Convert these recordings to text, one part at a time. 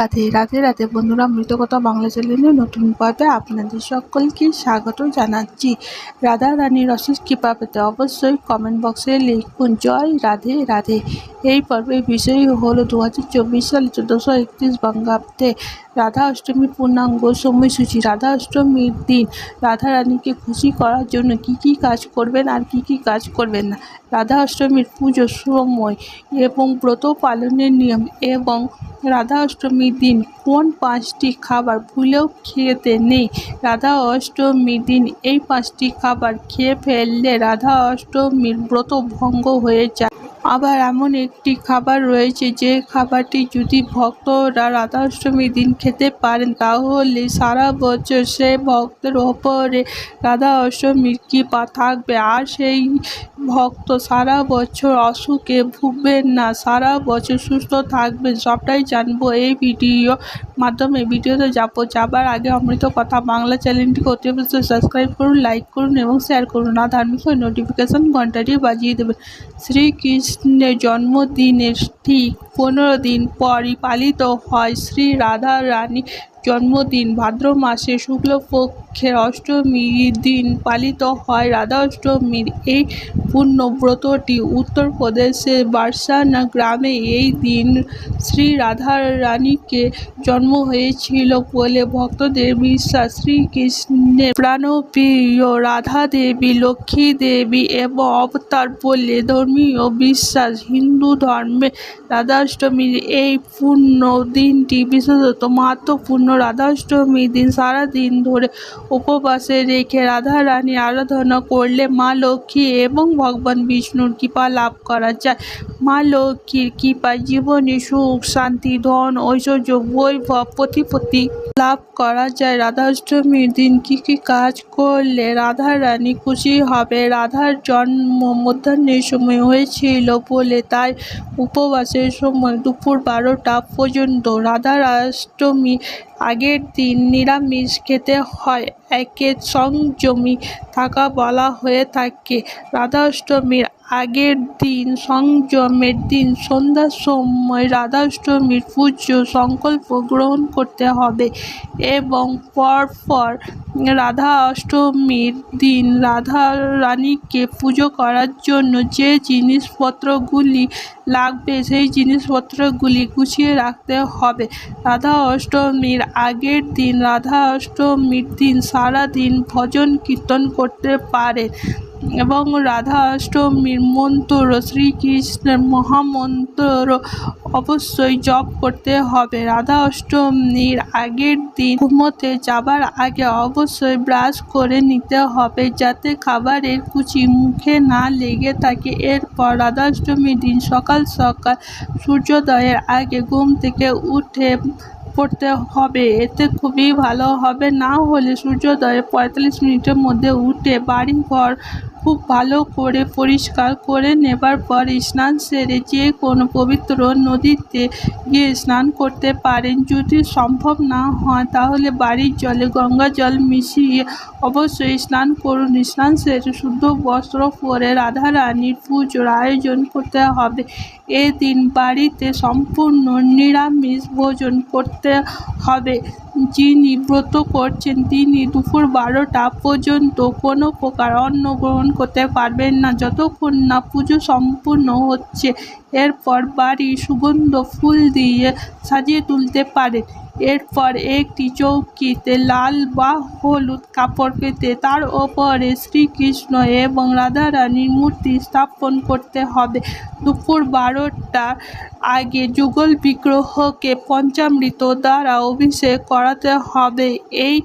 রাধে রাধে রাধে। বন্ধুরা, মৃত কথা বাংলা চ্যানেলে নতুন পর্বে আপনাদের সকলকে স্বাগত জানাচ্ছি। রাধা রানীর অশেষ কৃপা পেতে অবশ্যই কমেন্ট বক্সে লিখুন, জয় রাধে রাধে। এই পর্বের বিষয় হলো দু হাজার চব্বিশ সাল চোদ্দোশো একত্রিশ বঙ্গাব্দে রাধা অষ্টমীর পূর্ণাঙ্গ সময়সূচি রাধা অষ্টমীর দিন। রাধা রানীকে খুশি করার জন্য কি কি কাজ করবেন আর কি কি কাজ করবেন না? রাধা অষ্টমীর পুজোর সময় এবং ব্রত পালনের নিয়ম এবং রাধা অষ্টমীর দিন কোন পাঁচটি খাবার ভুলেও খেতে নেই? রাধা অষ্টমীর দিন এই পাঁচটি খাবার খেয়ে ফেললে রাধা অষ্টমীর ব্রত ভঙ্গ হয়ে যায়। আবার এমন একটি খাবার রয়েছে যে খাবারটি যদি ভক্তরা রাধা অষ্টমীর দিন খেতে পারেন, তাহলে সারা বছর সে ভক্তের ওপরে রাধা অষ্টমীর কৃপা থাকবে। আর সেই ভক্ত সারা বছর অসুখে ভুগবেন না, সারা বছর সুস্থ থাকবেন। সবটাই জানব এই ভিডিও মাধ্যমে। ভিডিওতে যাব, যাবার আগে অমৃত কথা বাংলা চ্যানেলটিকে অতি সাবস্ক্রাইব করুন লাইক করুন এবং শেয়ার করুন। আর ধার্মিক নোটিফিকেশন ঘন্টাটি বাজিয়ে দেবেন। শ্রীকৃষ্ণের জন্মদিনের ঠিক পনেরো দিন পরই পালিত হয় শ্রী রাধা রানী। জন্মদিন, ভাদ্র মাসে শুক্লপক্ষের অষ্টমীর দিন পালিত হয় রাধা অষ্টমীর এই পূর্ণ ব্রতটি উত্তরপ্রদেশের বারসানা গ্রামে এই দিন শ্রী রাধা রানীকে জন্ম হয়েছিল বলে ভক্তদের বিশ্বাস। শ্রীকৃষ্ণের প্রাণপ্রিয় রাধা দেবী লক্ষ্মী দেবী এবং অবতার বলে ধর্মীয় বিশ্বাস। হিন্দু ধর্মে রাধাষ্টমীর এই পূর্ণ দিনটি বিশেষত মাহাত্মপূর্ণ রাধাষ্টমীর দিন সারা দিন ধরে উপবাসে রেখে রাধা রানী আরাধনা করলে মা লক্ষ্মী এবং ভগবান বিষ্ণুর কৃপা লাভ করা যায়। মা লক্ষ্মীর কৃপায় জীবনে সুখ, শান্তি, ধন, ঐশ্বর্য, বৈভব, প্রতিপত্তি লাভ করা যায়। রাধাষ্টমীর দিন কি কি কাজ করলে রাধা রানী খুশি হবে? রাধার জন্ম মধ্যাহ্নের সময় হয়েছিল বলে তাই উপবাসের সময় দুপুর বারোটা পর্যন্ত রাধার অষ্টমী আগের দিন নিরামিষ খেতে হয়। একে সংযমী থাকা বলা হয়ে থাকে। রাধাষ্টমীর আগের দিন সংযমের দিন সন্ধ্যার সময় রাধাষ্টমীর পুজো সংকল্প গ্রহণ করতে হবে এবং পরপর রাধা অষ্টমীর দিন রাধা রানীকে পুজো করার জন্য যে জিনিসপত্রগুলি লাগবে, সেই জিনিসপত্রগুলি গুছিয়ে রাখতে হবে। রাধা অষ্টমীর আগের দিন, রাধা অষ্টমীর দিন সারা দিন ভজন কীর্তন করতে পারে। এবং রাধা অষ্টমীর মন্ত্র শ্রীকৃষ্ণের মহামন্ত্র অবশ্যই জপ করতে হবে। রাধা অষ্টমীর আগের দিন ঘুমোতে যাবার আগে অবশ্যই ব্রাশ করে নিতে হবে যাতে খাবারের কুচি মুখে না লেগে থাকে। এরপর রাধা অষ্টমীর দিন সকাল সকাল সূর্যোদয়ের আগে ঘুম থেকে উঠে পড়তে হবে। এতে খুবই ভালো হবে। না হলে সূর্যোদয়ে পঁয়তাল্লিশ মিনিটের মধ্যে উঠে বাড়ি ঘর খুব ভালো করে পরিষ্কার করে নেবার পর স্নান সেরে যে কোনো পবিত্র নদীতে গিয়ে স্নান করতে পারেন। যদি সম্ভব না হয়, তাহলে বাড়ির জলে, গঙ্গা জল মিশিয়ে অবশ্যই স্নান করুন। স্নান সেরে শুদ্ধ বস্ত্র পরে রাধা রানীর পুজোর আয়োজন করতে হবে। এদিন বাড়িতে সম্পূর্ণ নিরামিষ ভোজন করতে হবে। যিনি ব্রত করছেন, তিনি দুপুর বারোটা পর্যন্ত কোনো প্রকার অন্ন গ্রহণ করতে পারবেন না। যতক্ষণ না পুজো সম্পূর্ণ হচ্ছে, এরপর বাড়ি সুগন্ধ ফুল দিয়ে সাজিয়ে তুলতে পারেন। এরপর একটি চৌকিতে লাল বা হলুদ কাপড় পেতে তার ওপরে শ্রীকৃষ্ণ এবং রাধারানীর মূর্তি স্থাপন করতে হবে। দুপুর বারোটার আগে যুগল বিগ্রহকে পঞ্চামৃত দ্বারা অভিষেক করাতে হবে। এই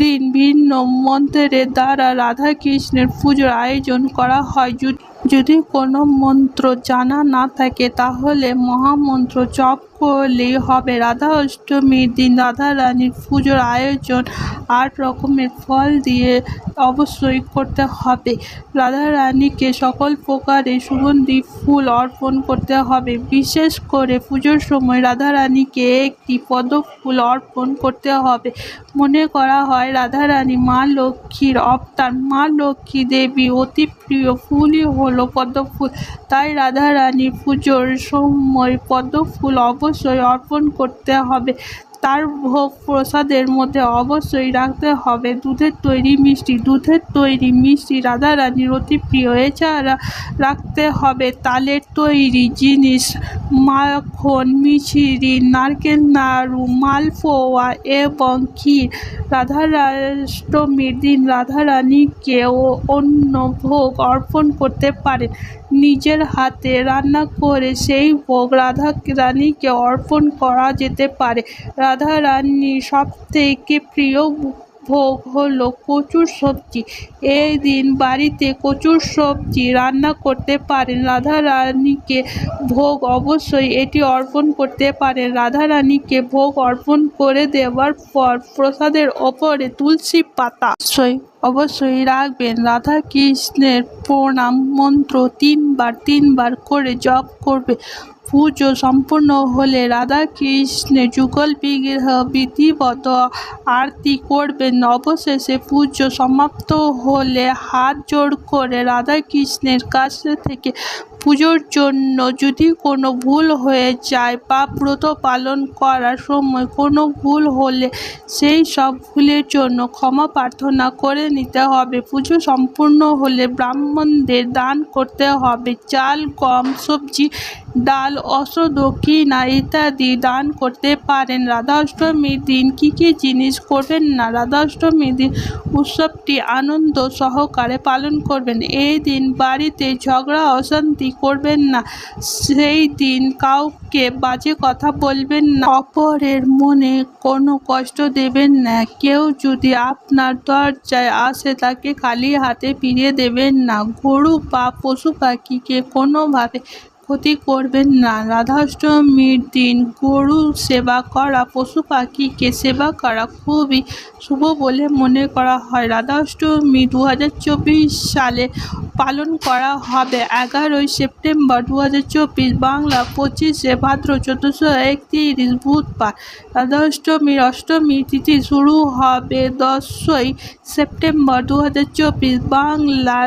দিন ভিন্ন মন্ত্রের দ্বারা রাধাকৃষ্ণের পুজোর আয়োজন করা হয়। যদি কোনো মন্ত্র জানা না থাকে, তাহলে মহামন্ত্র জপ করলেই হবে। রাধা অষ্টমীর দিন রাধা রানীর পুজোর আয়োজন আট রকমের ফল দিয়ে অবশ্যই করতে হবে। রাধা রানীকে সকল প্রকারের সুগন্ধি, ফুল অর্পণ করতে হবে। বিশেষ করে পুজোর সময় রাধা রানীকে একটি পদ্ম ফুল অর্পণ করতে হবে। মনে করা হয়, রাধা রানী মা লক্ষ্মীর অবতার। মা লক্ষ্মী দেবী অতি প্রিয়, ফুলই হলো পদ্ম ফুল তাই রাধা রানী পুজোর সময় পদ্ম ফুল অবশ্যই অবশ্যই অর্পণ করতে হবে। তার ভোগ প্রসাদের মধ্যে অবশ্যই রাখতে হবে। দুধের তৈরি মিষ্টি, দুধের তৈরি মিষ্টি রাধারানীর অতি প্রিয়। এছাড়া রাখতে হবে তালের তৈরি জিনিস, মাখন, মিছিরি, নারকেল, নাড়ু, মালপোয়া এবং ক্ষীর। রাধারাষ্টমীর দিন রাধারানীকে ও অন্য ভোগ অর্পণ করতে পারে। নিজের হাতে রান্না করে সেই ভোগ রাধা রানীকে অর্পণ করা যেতে পারে। রাধা রানীর সবথেকে প্রিয় ভোগ হলো কচুর সবজি। এই দিন বাড়িতে কচুর সবজি রান্না করতে পারেন। রাধা রানীকে ভোগ অবশ্যই এটি অর্পণ করতে পারেন। রাধা রানীকে ভোগ অর্পণ করে দেওয়ার পর প্রসাদের ওপরে তুলসী পাতা। অবশ্যই রাখবেন। রাধা কৃষ্ণের প্রণাম মন্ত্র তিনবার তিনবার করে জপ করবে। পুজো সম্পূর্ণ হলে রাধা কৃষ্ণের যুগল বিগ্রহ বিধিবত আরতি করবেন। অবশেষে পুজো সমাপ্ত হলে হাত জোড় করে রাধা কৃষ্ণের কাছ থেকে পুজোর জন্য যদি কোনো ভুল হয়ে যায় বা ব্রত পালন করার সময় কোনো ভুল হলে সেই সব ভুলের জন্য ক্ষমা প্রার্থনা করে নিতে হবে। পুজো সম্পূর্ণ হলে ব্রাহ্মণদের দান করতে হবে। চাল, গম, সবজি ডাল অস্ত্র দক্ষিণা, ইত্যাদি দান করতে পারেন। রাধা অষ্টমীর দিন কী কী জিনিস করবেন না? রাধাষ্টমীর দিন উৎসবটি আনন্দ সহকারে পালন করবেন। এই দিন বাড়িতে ঝগড়া, অশান্তি করবেন না। সেই দিন কাউকে বাজে কথা বলবেন না। অপরের মনে কোনো কষ্ট দেবেন না। কেউ যদি আপনার দরজায় আসে, তাকে খালি হাতে ফিরিয়ে দেবেন না। গরু বা পশু পাখিকে কোনোভাবে ক্ষতি করবেন না। রাধাষ্টমীর দিন গরু সেবা করা, পশু পাখিকে সেবা করা খুবই শুভ বলে মনে করা হয়। রাধাষ্টমী দু হাজার চব্বিশ সালে পালন করা হবে। এগারোই সেপ্টেম্বর দু হাজার চব্বিশ বাংলা পঁচিশে ভাদ্র চোদ্দোশো একত্রিশ বুধবার রাধাষ্টমীর অষ্টমী তিথি শুরু হবে দশই সেপ্টেম্বর দু হাজার চব্বিশ বাংলা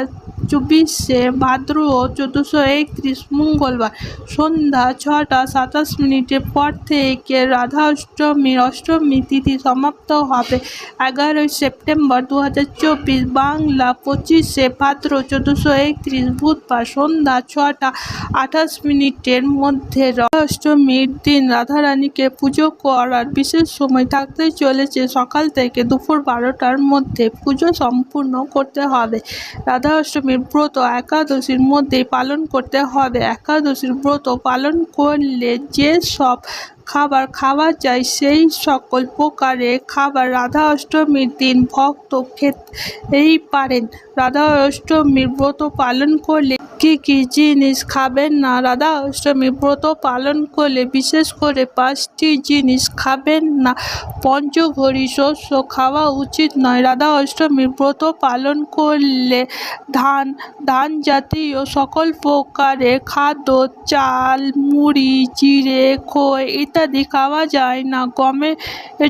চব্বিশে ভাদ্র চোদ্দোশো একত্রিশ মঙ্গলবার সন্ধ্যা ছটা সাতাশ মিনিটের পর থেকে রাধা অষ্টমীর অষ্টমী তিথি সমাপ্ত হবে। এগারোই সেপ্টেম্বর দু চব্বিশ বাংলা পঁচিশে ভাদ্র চোদ্দোশো একত্রিশ বুধবার সন্ধ্যা ছটা আঠাশ মিনিটের মধ্যে রাধা অষ্টমীর দিন রাধারানীকে পুজো করার বিশেষ সময় থাকতে চলেছে। সকাল থেকে দুপুর বারোটার মধ্যে পুজো সম্পূর্ণ করতে হবে। রাধা অষ্টমীর ব্রত একাদশীর মধ্যে পালন করতে হবে। একাদশীর ব্রত পালন করলে যে সব খাবার খাওয়া যায়, সেই সকল প্রকারে খাবার রাধা অষ্টমীর দিন ভক্ত খেতেই পারেন। রাধা অষ্টমীর ব্রত পালন করলে কী কী জিনিস খাবেন না? রাধা অষ্টমী ব্রত পালন করলে বিশেষ করে পাঁচটি জিনিস খাবেন না। পঞ্চঘড়ি শস্য খাওয়া উচিত নয়। রাধা অষ্টমী ব্রত পালন করলে ধান ধান জাতীয় সকল প্রকারের খাদ্য, চাল, মুড়ি চিড়ে খই ইত্যাদি খাওয়া যায় না। গমের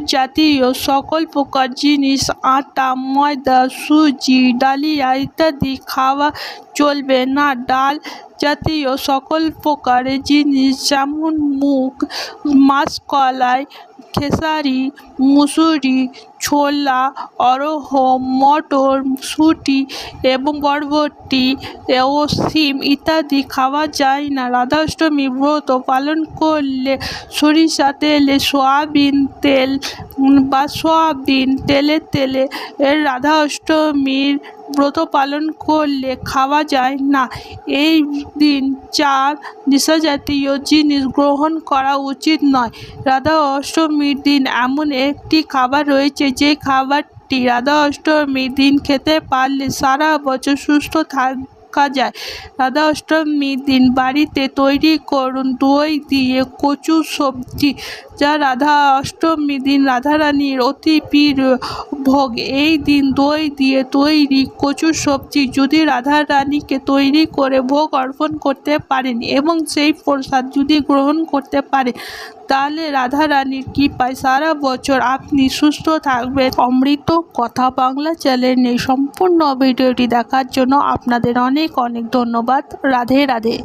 জাতীয় সকল প্রকার জিনিস, আটা, ময়দা, সুজি, ডালিয়া ইত্যাদি খাওয়া চলবে না। ডাল জাতীয় সকল প্রকারের জিনিস যেমন মুগ, মাসকলাই, খেসারি, মুসুরি, ছোলা অরহ মটর শুঁটি এবং বরবটি ও শিম ইত্যাদি খাওয়া যায় না। রাধাষ্টমী ব্রত পালন করলে সরিষা তেলে সয়াবিন তেল বা সয়াবিন তেলে তেলে এর রাধা অষ্টমীর ব্রত পালন করলে খাওয়া যায় না। এই দিন চা নেশাজাতীয় জিনিস গ্রহণ করা উচিত নয়। রাধা অষ্টমীর দিন এমন একটি খাবার রয়েছে যে খাবারটি রাধা অষ্টমীর দিন খেতে পারলে সারা বছর সুস্থ থাকা যায়। রাধা অষ্টমীর দিন বাড়িতে তৈরি করুন দই দিয়ে কচু সবজি, যা রাধা অষ্টমীর দিন রাধারানীর অতি প্রিয় ভোগ। এই দিন দই দিয়ে তৈরি কচু সবজি, যদি রাধারানীকে তৈরি করে ভোগ অর্পণ করতে পারেন এবং সেই প্রসাদ যদি গ্রহণ করতে পারে তাহলে রাধা রাধারানীর কৃপায় সারা বছর আপনি সুস্থ থাকবেন। অমৃত কথা বাংলা চ্যানেলে সম্পূর্ণ ভিডিওটি দেখার জন্য আপনাদের অনেক অনেক ধন্যবাদ। রাধে রাধে।